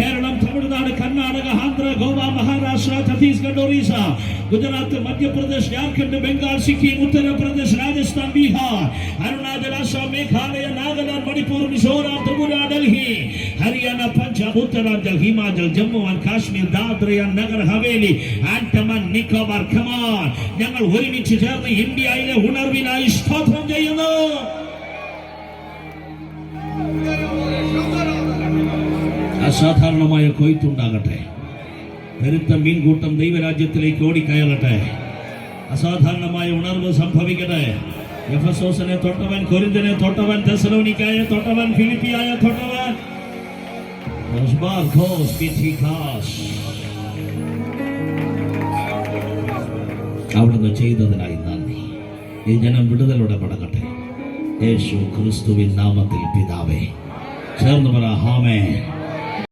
Keralam Tamil Nadu Karnataka Andhra Goa Maharashtra Chhattisgarh Orissa Gujarat Madhya Pradesh Jharkhand Bengal Sikkim Uttar Pradesh Rajasthan Bihar Arunachal Assam Meghalaya Nagaland Manipur Mizoram Tripura Delhi Haryana Punjab Uttaranchal Himachal Jammu and Kashmir Dadra Nagar Haveli Andaman Nicobar ഖമാൻ. ഞങ്ങൾ ഒരുമിച്ച് ചേർന്ന് ഇന്ത്യയിലെ ഉണർവിനായി സ്തോത്രം ചെയ്യുന്നു. അസാധാരണമായ കൊയ്ത്തുണ്ടാകട്ടെ പെരുത്ത മീൻകൂട്ടം ദൈവരാജ്യത്തിലേക്ക് ഓടിക്കയറട്ടെ. അസാധാരണമായ ഉണർവ് സംഭവിക്കട്ടെ. എഫസോസിനെ തൊട്ടവൻ കൊരിന്തനെ തൊട്ടവൻ തെസലോനിക്കായ തൊട്ടവൻ ഫിലിപ്പിയായ തൊട്ടവൻ. അവിടുന്ന് ചെയ്തതിനായി നന്ദി. ഈ ജനം വിടുതലോടെ മടങ്ങട്ടെ യേശു ക്രിസ്തുവിൻ നാമത്തിൽ പിതാവേ. ചേർന്ന് പറ ഹാമേ